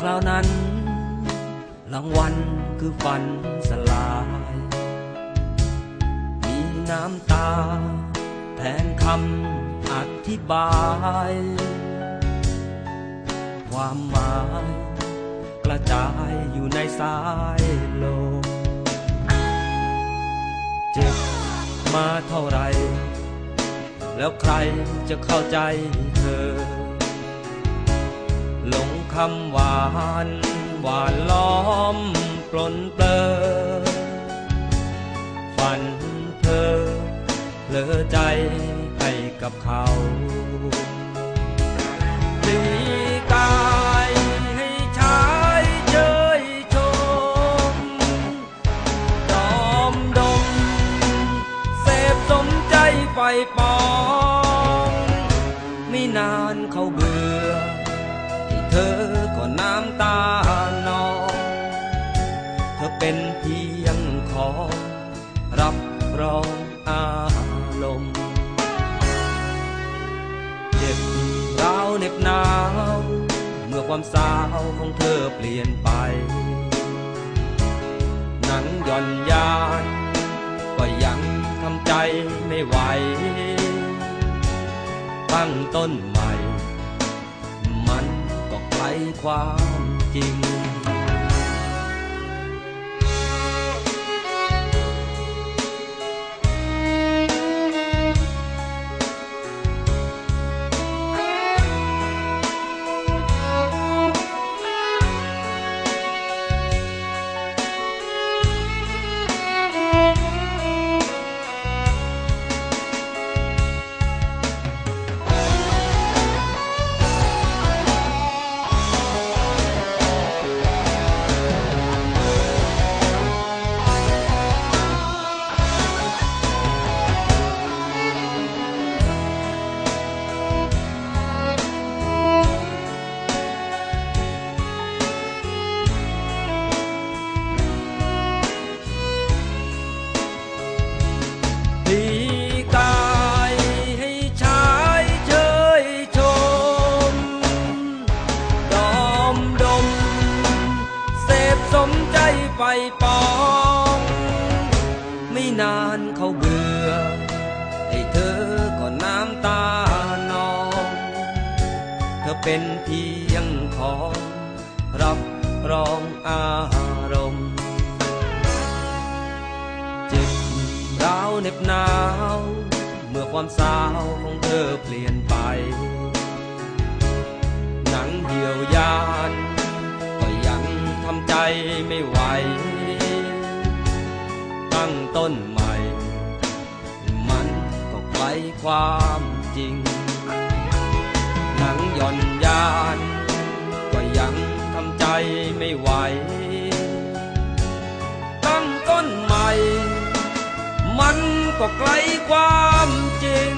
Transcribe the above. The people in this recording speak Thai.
คราวนั้นรางวัลคือฝันสลาย มีน้ำตา แทนคำอธิบาย ความหมายกระจายอยู่ในสายลมเจ็บมาเท่าไร แล้วใครจะเข้าใจเธอ หลง คำหวานหวานล้อมปลนเปลอฝันเธอเลอใจให้กับเขาปลีกายให้ชายเชยชมดอมดม เสพสมใจไฟปอง ไม่นานเขาเบื่อ เธอก็น้ำตานองเธอเป็นเพียงขอ รับรองอารมณ์เจ็บร้าวเหน็บหนาว เมื่อความสาวของเธอเปลี่ยนไป หนังย่อนยานก็ยังทำใจไม่ไหวตั้งต้นใหม่ ความจริงานเขาเบื่อ ให้เธอก็น้ำตานอง เธอเป็นเพียงของ รับรองอารมณ์ เจ็บร้าวเหน็บหนาว เมื่อความสาวของเธอเปลี่ยนไป หนังเหี่ยวยาน ก็ยังทำใจไม่ไหว ความจริง หนังย่อนยาน ก็ยังทำใจไม่ไหว ตั้งต้นใหม่ มันก็ไกลความจริง